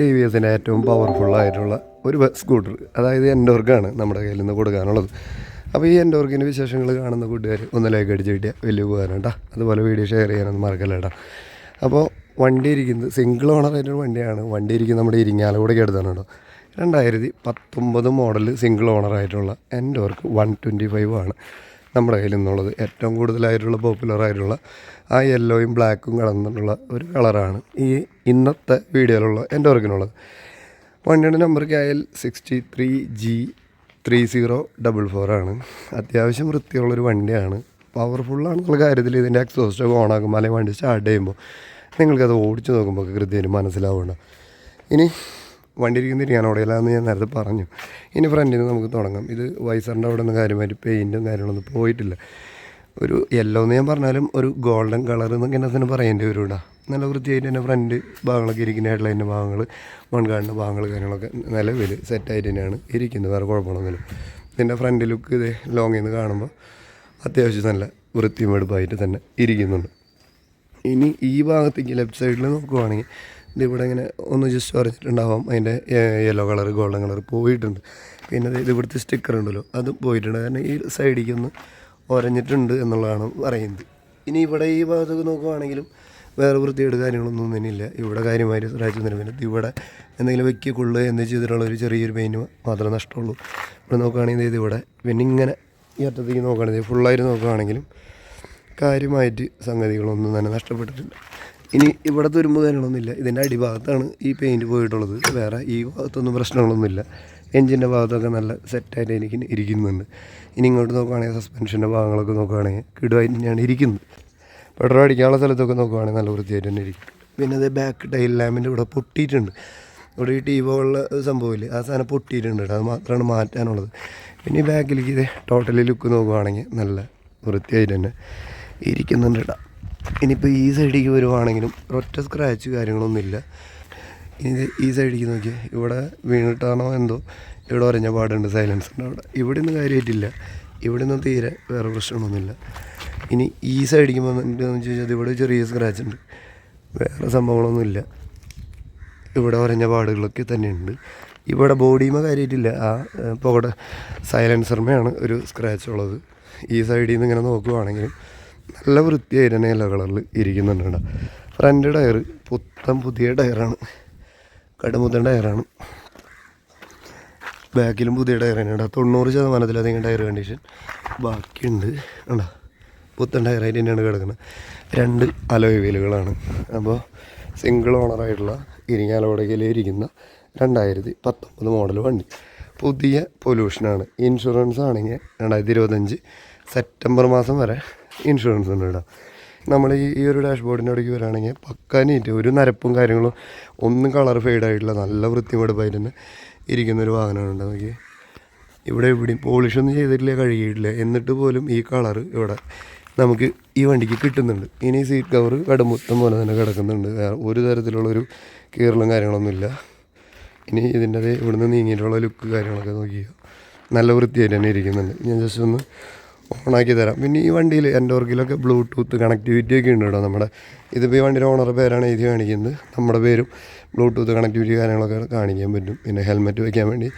T V എസിന്റെ ഏറ്റവും powerful ആയിട്ടുള്ള ഒരു സ്കൂട്ടർ അതായത് എൻഡോർക്കാണ് നമ്മുടെ കയ്യിൽ നിന്ന് കൊടുക്കാനുള്ളത്. അപ്പോൾ ഈ എൻഡോർക്കിന്റെ വിശേഷങ്ങൾ കാണുന്ന കൂട്ടുകാർ ഒന്ന് ലൈക്ക് അടിച്ച് കിട്ടിയ വലിയ ഉപകാരം കേട്ടോ അതുപോലെ വീഡിയോ ഷെയർ ചെയ്യാനൊന്നും മറക്കല്ല കേട്ടോ അപ്പോൾ വണ്ടി ഇരിക്കുന്നത് സിംഗിൾ ഓണർ ഓണറായിട്ടൊരു വണ്ടിയാണ്. വണ്ടി ഇരിക്കുന്നത് നമ്മുടെ ഇരിങ്ങാലൂടെ എടുത്താണ് കേട്ടോ രണ്ടായിരത്തി പത്തൊമ്പത് മോഡൽ സിംഗിൾ ഓണർ ഓണറായിട്ടുള്ള എൻഡോർക്ക് വൺ ട്വന്റി ഫൈവ് ആണ്. നമ്മുടെ കയ്യിൽ നിന്നുള്ളത് ഏറ്റവും കൂടുതലായിട്ടുള്ള പോപ്പുലർ ആയിട്ടുള്ള ആ യെല്ലോയും ബ്ലാക്കും കടന്നിട്ടുള്ള ഒരു കളറാണ് ഈ ഇന്നത്തെ വീഡിയോയിലുള്ള എന്റെ വർക്കിനുള്ളത് വണ്ടിയുടെ number K L sixty three G three zero double four ആണ്. അത്യാവശ്യം വൃത്തിയുള്ളൊരു വണ്ടിയാണ്. പവർഫുള്ളാണെന്നുള്ള കാര്യത്തിൽ ഇതിന്റെ എക്സോസ്റ്റ് ഒക്കെ ഓണാക്കുമ്പോൾ അല്ലെങ്കിൽ വണ്ടി സ്റ്റാർട്ട് ചെയ്യുമ്പോൾ നിങ്ങൾക്കത് ഓടിച്ചു നോക്കുമ്പോൾ കൃത്യമായിട്ട് മനസ്സിലാവുന്നുണ്ട് ഇനി വണ്ടി ഇരിക്കുന്ന ഇരിക്കാനോടെയല്ലാന്ന് ഞാൻ നേരത്തെ പറഞ്ഞു. ഇനി ഫ്രണ്ടിൽ നിന്ന് നമുക്ക് തുടങ്ങാം. ഇത് വൈസറിന്റെ അവിടെ നിന്ന് കാര്യമായിട്ട് പെയിന്റും കാര്യങ്ങളൊന്നും പോയിട്ടില്ല. ഒരു യെല്ലോ എന്ന് ഞാൻ പറഞ്ഞാലും ഒരു ഗോൾഡൻ കളർ എന്നൊക്കെ എന്നെ തന്നെ പറയേണ്ടി വരും നല്ല വൃത്തിയായിട്ട് തന്നെ ഫ്രണ്ട് ഭാഗങ്ങളൊക്കെ ഇരിക്കുന്ന ഹെഡ്ലൈന്റെ ഭാഗങ്ങൾ മൺകാടിന്റെ ഭാഗങ്ങൾ കാര്യങ്ങളൊക്കെ നിലവിൽ സെറ്റായിട്ട് തന്നെയാണ് ഇരിക്കുന്നത്. വേറെ കുഴപ്പമൊന്നുമില്ല. ഇതിന്റെ ഫ്രണ്ട് ലുക്ക് ഇത് ലോങ്ങിൽ നിന്ന് കാണുമ്പോൾ അത്യാവശ്യം നല്ല വൃത്തിയും എടുപ്പായിട്ട് തന്നെ ഇരിക്കുന്നുണ്ട്. ഇനി ഈ ഭാഗത്തേക്ക് ലെഫ്റ്റ് സൈഡിൽ നോക്കുവാണെങ്കിൽ ഇതിവിടെ ഇങ്ങനെ ഒന്ന് ജസ്റ്റ് വരച്ചിട്ടുണ്ടാവാം. അതിന്റെ യെല്ലോ കളർ ഗോൾഡൻ കളർ പോയിട്ടുണ്ട്. പിന്നെ ഇത് ഇവിടുത്തെ സ്റ്റിക്കർ ഉണ്ടല്ലോ അതും പോയിട്ടുണ്ട്. കാരണം ഈ സൈഡിലേക്ക് ഒന്ന് ഒരഞ്ഞിട്ടുണ്ട് എന്നുള്ളതാണ് പറയുന്നത്. ഇനി ഇവിടെ ഈ ഭാഗത്തൊക്കെ നോക്കുവാണെങ്കിലും വേറെ വൃത്തിയുടെ കാര്യങ്ങളൊന്നും തന്നെയില്ല ഇവിടെ കാര്യമായി സ്ക്രാച്ച് ഒന്നും ഇവിടെ എന്തെങ്കിലും വെക്കി കൊള്ളുക എന്ന് ചെയ്തിട്ടുള്ള ഒരു ചെറിയൊരു പെയിന്റ് മാത്രമേ നഷ്ടമുള്ളൂ. ഇവിടെ നോക്കുകയാണെങ്കിൽ ഇത് ഇവിടെ. പിന്നെ ഇങ്ങനെ ഈ അറ്റത്തേക്ക് നോക്കുകയാണെങ്കിൽ ഫുള്ളായിട്ട് നോക്കുകയാണെങ്കിലും കാര്യമായിട്ട് സംഗതികളൊന്നും തന്നെ നഷ്ടപ്പെട്ടിട്ടില്ല. ഇനി ഇവിടെ തുരുമ്പ് കാര്യങ്ങളൊന്നുമില്ല ഇതിന്റെ അടിഭാഗത്താണ് ഈ പെയിന്റ് പോയിട്ടുള്ളത്. വേറെ ഈ ഭാഗത്തൊന്നും പ്രശ്നങ്ങളൊന്നുമില്ല. എഞ്ചിന്റെ ഭാഗത്തൊക്കെ നല്ല സെറ്റായിട്ട് എനിക്ക് ഇരിക്കുന്നുണ്ട്. ഇനി ഇങ്ങോട്ട് നോക്കുകയാണെങ്കിൽ സസ്പെൻഷന്റെ ഭാഗങ്ങളൊക്കെ നോക്കുകയാണെങ്കിൽ കിടുവായിട്ട് തന്നെയാണ് ഇരിക്കുന്നത് പെട്രോൾ അടിക്കാനുള്ള സ്ഥലത്തൊക്കെ നോക്കുകയാണെങ്കിൽ നല്ല വൃത്തിയായിട്ട് തന്നെ ഇരിക്കും. പിന്നെ അത് ബാക്ക് ടൈൽ ലാമ്പിന്റെ ഇവിടെ പൊട്ടിയിട്ടുണ്ട്. ഇവിടെ ഈ ടീവോ ഉള്ള സംഭവമില്ല? ആ സാധനം പൊട്ടിയിട്ടുണ്ട് അത് മാത്രമാണ് മാറ്റാനുള്ളത്. പിന്നെ ഈ ബാക്കിലേക്ക് ഇത് ടോട്ടലി ലുക്ക് നോക്കുകയാണെങ്കിൽ നല്ല വൃത്തിയായിട്ട് തന്നെ ഇരിക്കുന്നുണ്ട് കേട്ടോ. ഇനിയിപ്പോൾ ഈ സൈഡിലേക്ക് വരുവാണെങ്കിലും ഒറ്റ സ്ക്രാച്ച് കാര്യങ്ങളൊന്നുമില്ല. ഇനി ഈ സൈഡിലേക്ക് നോക്കിയാൽ ഇവിടെ വീണിട്ടാണോ എന്തോ ഇവിടെ ഒരഞ്ഞ പാടുണ്ട് സൈലൻസ് ഉണ്ട് അവിടെ. ഇവിടെ ഒന്നും കാര്യമായിട്ടില്ല ഇവിടെ നിന്ന് തീരെ വേറെ പ്രശ്നമൊന്നുമില്ല ഇനി ഈ സൈഡിലേക്ക് വന്നിട്ടുണ്ടെന്ന് ചോദിച്ചാൽ ഇവിടെ ചെറിയ സ്ക്രാച്ച് ഉണ്ട്. വേറെ സംഭവങ്ങളൊന്നുമില്ല. ഇവിടെ ഒരഞ്ഞ പാടുകളൊക്കെ തന്നെയുണ്ട്. ഇവിടെ ബോഡിയുമ കാര്യമായിട്ടില്ല ആ പുകയുടെ സൈലൻസർമയാണ് ഒരു സ്ക്രാച്ച് ഉള്ളത്. ഈ സൈഡിൽ നിന്ന് ഇങ്ങനെ നോക്കുവാണെങ്കിലും നല്ല വൃത്തിയായിട്ട് തന്നെ എല്ലാ കളറിൽ ഇരിക്കുന്നുണ്ട് ഫ്രണ്ട് ടയർ പുത്തൻ പുതിയ ടയറാണ് കടുമുത്തൻ ടയറാണ് ബാക്കിലും പുതിയ ടയർ തന്നെ കേട്ടോ. തൊണ്ണൂറ് ശതമാനത്തിലധികം ടയർ കണ്ടീഷൻ ബാക്കിയുണ്ട് കണ്ടോ പുത്തൻ ടയറായിട്ട് തന്നെയാണ് കിടക്കുന്നത്. രണ്ട് അലോയ് വീലുകളാണ് അപ്പോൾ സിംഗിൾ ഓണറായിട്ടുള്ള ഇരിങ്ങാലോടകയിൽ ഇരിക്കുന്ന രണ്ടായിരത്തി പത്തൊമ്പത് മോഡൽ വണ്ടി. പുതിയ പൊല്യൂഷനാണ് ഇൻഷുറൻസ് ആണെങ്കിൽ രണ്ടായിരത്തി ഇരുപത്തഞ്ച് സെപ്റ്റംബർ മാസം വരെ ഇൻഷുറൻസ് ഉണ്ട് കേട്ടോ. നമ്മൾ ഈ ഈ ഒരു ഡാഷ്ബോർഡിന്റെ അവിടേക്ക് വരികയാണെങ്കിൽ പക്കാ നീറ്റ് ഒരു നരപ്പും കാര്യങ്ങളും ഒന്നും കളർ ഫെയ്ഡായിട്ടില്ല നല്ല വൃത്തിമെടുപ്പായിട്ട് തന്നെ ഇരിക്കുന്ന ഒരു വാഹനമാണ് കേട്ടോ നോക്കി ഇവിടെ എവിടെയും പോളിഷൊന്നും ചെയ്തിട്ടില്ല കഴുകിയിട്ടില്ല. എന്നിട്ട് പോലും ഈ കളർ ഇവിടെ നമുക്ക് ഈ വണ്ടിക്ക് കിട്ടുന്നുണ്ട്. ഇനി സീറ്റ് കവർ കടമുത്തം പോലെ തന്നെ കിടക്കുന്നുണ്ട്. വേറെ ഒരു തരത്തിലുള്ളൊരു കീറലും കാര്യങ്ങളൊന്നുമില്ല ഇനി ഇതിന്റെ ഇവിടുന്ന് നീങ്ങിയിട്ടുള്ള ലുക്ക് കാര്യങ്ങളൊക്കെ നോക്കിയോ. നല്ല വൃത്തിയായിട്ട് തന്നെ ഇരിക്കുന്നുണ്ട്. ഞാൻ ജസ്റ്റ് ഒന്ന് ഓണാക്കി തരാം. പിന്നെ ഈ വണ്ടിയിൽ എന്റെ ഓർഗിലൊക്കെ ബ്ലൂടൂത്ത് കണക്ടിവിറ്റി ഒക്കെ ഉണ്ട് കേട്ടോ നമ്മുടെ. ഇതിപ്പോൾ ഈ വണ്ടിയുടെ ഓണർ പേരാണ് എഴുതി കാണിക്കുന്നത്. നമ്മുടെ പേരും ബ്ലൂടൂത്ത് കണക്ടിവിറ്റി കാര്യങ്ങളൊക്കെ കാണിക്കാൻ പറ്റും. പിന്നെ ഹെൽമെറ്റ് വയ്ക്കാൻ വേണ്ടി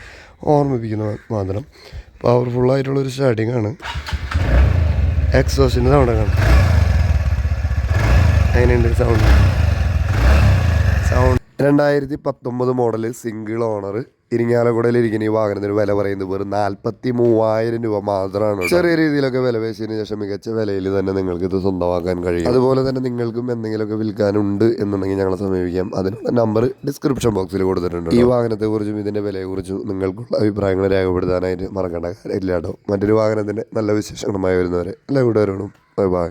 ഓർമ്മിപ്പിക്കുന്ന മാത്രം. പവർഫുള്ളായിട്ടുള്ളൊരു സ്റ്റാർട്ടിംഗ് ആണ്. എക്സോസിന്റെ സൗണ്ട് കാണും. അതിനുണ്ട് സൗണ്ട് സൗണ്ട് രണ്ടായിരത്തി പത്തൊമ്പത് മോഡൽ സിംഗിൾ ഓണർ ഇരിങ്ങാലക്കുടയിൽ ഇരിക്കുന്ന ഈ വാഹനത്തിന് വില പറയുന്നത് വെറും നാൽപ്പത്തി മൂവായിരം രൂപ മാത്രമാണ് ചെറിയ രീതിയിലൊക്കെ വില പേശിയതിന് ശേഷം മികച്ച വിലയിൽ തന്നെ നിങ്ങൾക്ക് ഇത് സ്വന്തമാക്കാൻ കഴിയും. അതുപോലെ തന്നെ നിങ്ങൾക്കും എന്തെങ്കിലുമൊക്കെ വിൽക്കാനുണ്ട് എന്നുണ്ടെങ്കിൽ ഞങ്ങളെ സമീപിക്കാം. അതിനുള്ള നമ്പർ ഡിസ്ക്രിപ്ഷൻ ബോക്സിൽ കൊടുത്തിട്ടുണ്ട് ഈ വാഹനത്തെക്കുറിച്ചും ഇതിന്റെ വിലയെക്കുറിച്ചും നിങ്ങൾക്കുള്ള അഭിപ്രായങ്ങൾ രേഖപ്പെടുത്താനായിട്ട് മറക്കേണ്ട കാര്യമില്ല കേട്ടോ. മറ്റൊരു വാഹനത്തിന്റെ നല്ല വിശേഷങ്ങളുമായി വരുന്നവരെ എല്ലാ കൂട്ടുകാരോടും ബൈ ബൈ.